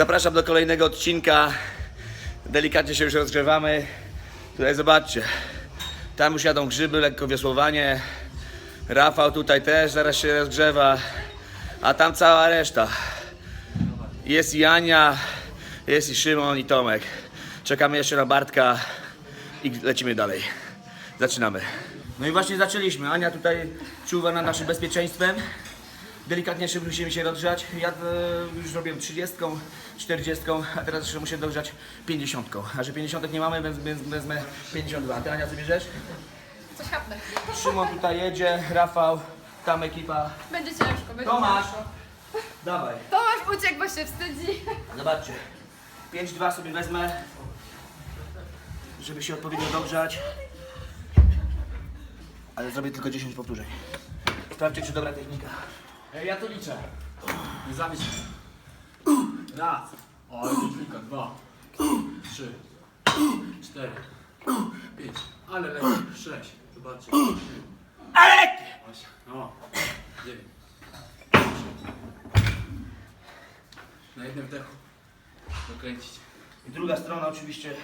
Zapraszam do kolejnego odcinka. Delikatnie się już rozgrzewamy. Tutaj zobaczcie. Tam już jadą grzyby, lekko wiosłowanie. Rafał tutaj też zaraz się rozgrzewa. A tam cała reszta. Jest i Ania, jest i Szymon i Tomek. Czekamy jeszcze na Bartka i lecimy dalej. Zaczynamy. No i właśnie zaczęliśmy. Ania tutaj czuwa nad naszym bezpieczeństwem. Delikatnie jeszcze musimy się rozgrzać. Ja e, już robiłem 30, 40, a teraz jeszcze muszę dogrzać 50. A że 50 nie mamy, więc, wezmę 52. A ty Ania co bierzesz? Coś chapnę. Szymon tutaj jedzie, Rafał, tam ekipa. Będzie ciężko, będzie Tomasz! ciężko. Dawaj. Tomasz uciekł, bo się wstydzi. Zobaczcie. 5-2 sobie wezmę, żeby się odpowiednio dogrzać. Ale zrobię tylko 10 powtórzeń. Sprawdźcie, czy dobra technika. Ej, ja to liczę. Nie zamyśl. Raz. O, ale kilka. Dwa. Trzy. Cztery. Pięć. Ale lepiej. Sześć. Zobaczcie. Ale! Osiem. O. Dziewięć. Na jednym wdechu. Dokręcić. I druga strona oczywiście.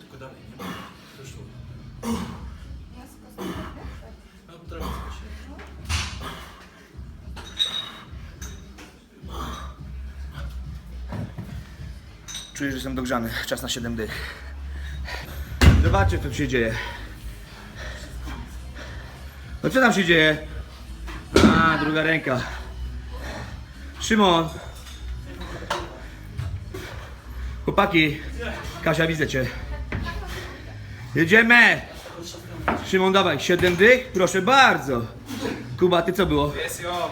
Tylko dalej. Nie ma. Doszło. No, trochę skosiłem. Czuję, że jestem dogrzany. Czas na 7 dych. Zobaczcie, co tu się dzieje. No co tam się dzieje? A, druga ręka. Szymon. Chłopaki. Kasia, widzę cię. Jedziemy. Szymon, dawaj. 7 dych? Proszę bardzo. Kuba, ty co było? Jest jo.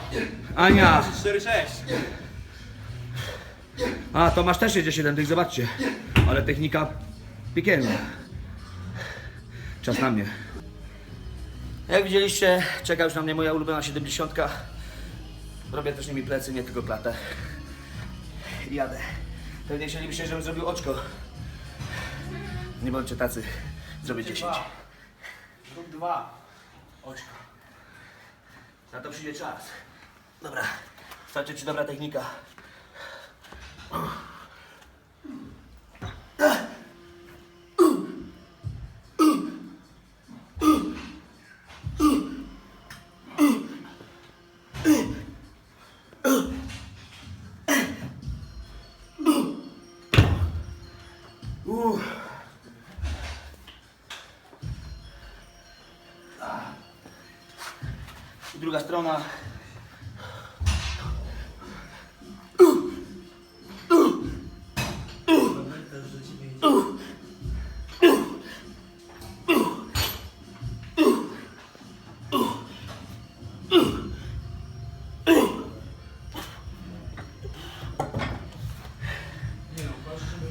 Ania. 4-6. A, Tomasz też jedzie 7 tych, zobaczcie. Ale technika piekielna. Czas na mnie. Jak widzieliście, czeka już na mnie moja ulubiona 70. Robię też nimi plecy, nie tylko klatę. I jadę. Pewnie chcielibyście, żebym zrobił oczko. Nie bądźcie tacy. Zrobię 10. Dwa. Na to przyjdzie czas. Dobra. Sprawdźcie, czy dobra technika. Druga strona.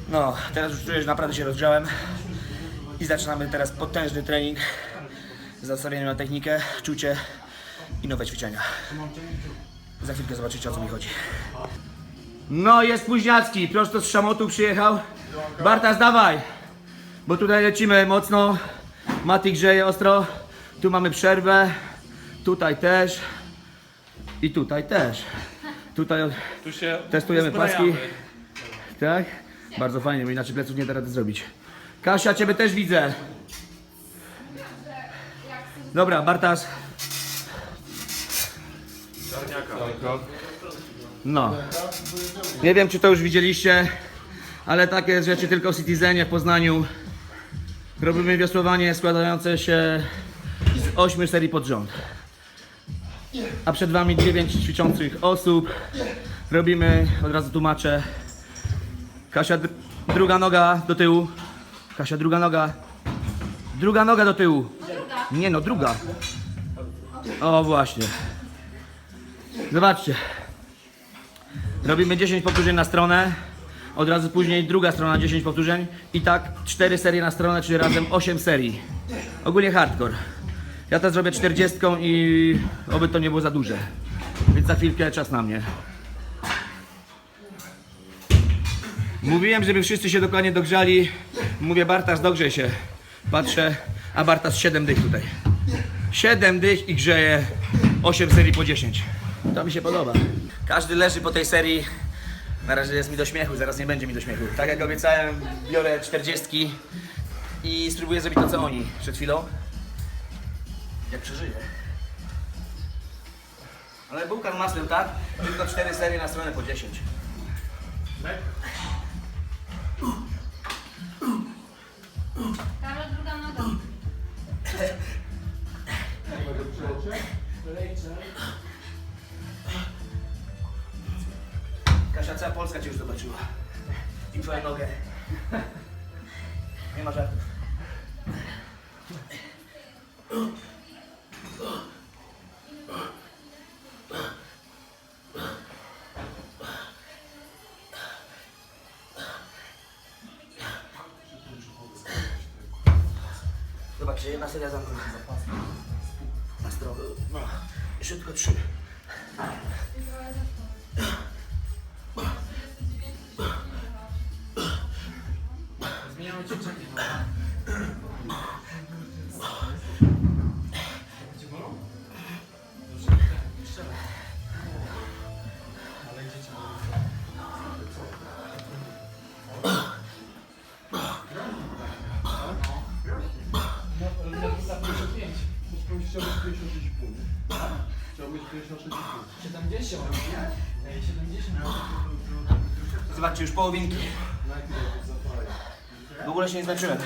No, teraz już czuję, że naprawdę się rozgrzałem. I zaczynamy teraz potężny trening z nastawieniem na technikę, czucie i nowe ćwiczenia. Za chwilkę zobaczycie o co mi chodzi. No jest Późniacki, prosto z Szamotu przyjechał. Bartas dawaj, bo tutaj lecimy mocno. Mati grzeje ostro. Tu mamy przerwę, tutaj też i tutaj też. Tutaj Tu się testujemy paski. Tak? Bardzo fajnie, bo inaczej pleców nie da rady zrobić. Kasia, ciebie też widzę. Dobra, Bartas. No. Nie wiem, czy to już widzieliście, ale takie rzeczy tylko w Citizenie w Poznaniu. Robimy wiosłowanie składające się z 8 serii pod rząd. A przed Wami 9 ćwiczących osób. Robimy, od razu tłumaczę. Kasia, dr- druga noga do tyłu. Kasia, druga noga. Druga noga do tyłu. Nie no, druga. O właśnie. Zobaczcie. Robimy 10 powtórzeń na stronę. Od razu później druga strona 10 powtórzeń. I tak 4 serie na stronę, czyli razem 8 serii. Ogólnie hardcore. Ja teraz zrobię 40 i oby to nie było za duże. Więc za chwilkę czas na mnie. Mówiłem, żeby wszyscy się dokładnie dogrzali. Mówię, Bartas, dogrzej się. Patrzę, a Bartas 7 dych tutaj. 7 dych i grzeje 8 serii po 10. To mi się podoba. Każdy leży po tej serii. Na razie jest mi do śmiechu, zaraz nie będzie mi do śmiechu. Tak jak obiecałem, biorę 40 i spróbuję zrobić to co oni przed chwilą. Jak przeżyję. Ale bułka z masłem, tak? Tylko 4 serie na stronę po 10. Karol, druga noga. Kasia, cała Polska Cię już zobaczyła. I twoją nogę. Nie ma żartów. Zobaczcie, jedna seria zamknięta. Na stronę. No. Tylko trzy. 70. Ej, 70. Zobaczcie, już połowinki. W ogóle się nie znaczyłem.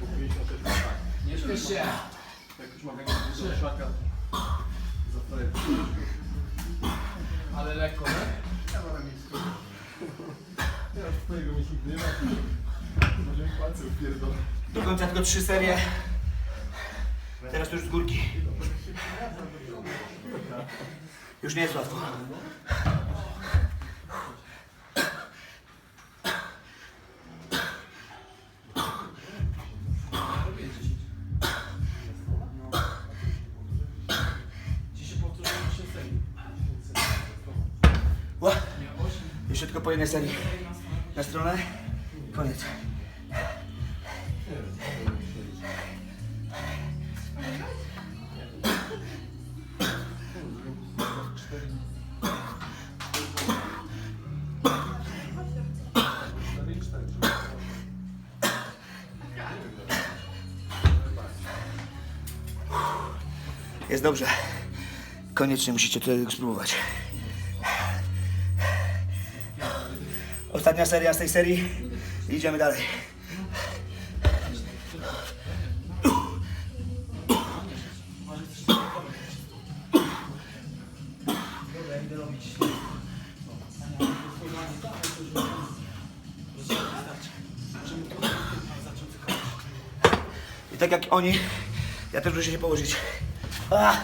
Po 56. Nie śpiesz się. Jak już szaka. Za frajer. Ale lekko, tak? Ja mam miejsce. Ja już twojego mi nigdy nie ma. Mi palce upierdolę. Do końca tylko trzy serie. Teraz to już z górki. Już nie jest łatwo. Ci się powtórzyło 3 serii. Ła. Nie, 8. Jeszcze tylko po jednej serii. Na stronę. Koniec. Jest dobrze. Koniecznie musicie tego spróbować. Ostatnia seria z tej serii. Idziemy dalej. I tak jak oni, ja też muszę się położyć. A!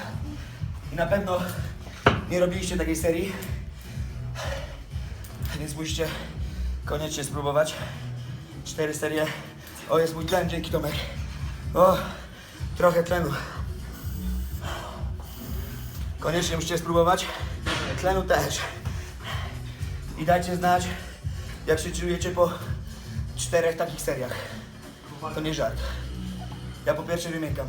I na pewno nie robiliście takiej serii. Więc musicie koniecznie spróbować. Cztery serie. O, jest mój tlen, dzięki Tomek. O, trochę tlenu. Koniecznie musicie spróbować. Tlenu też. I dajcie znać, jak się czujecie po czterech takich seriach. To nie żart. Ja po pierwsze wymiękam.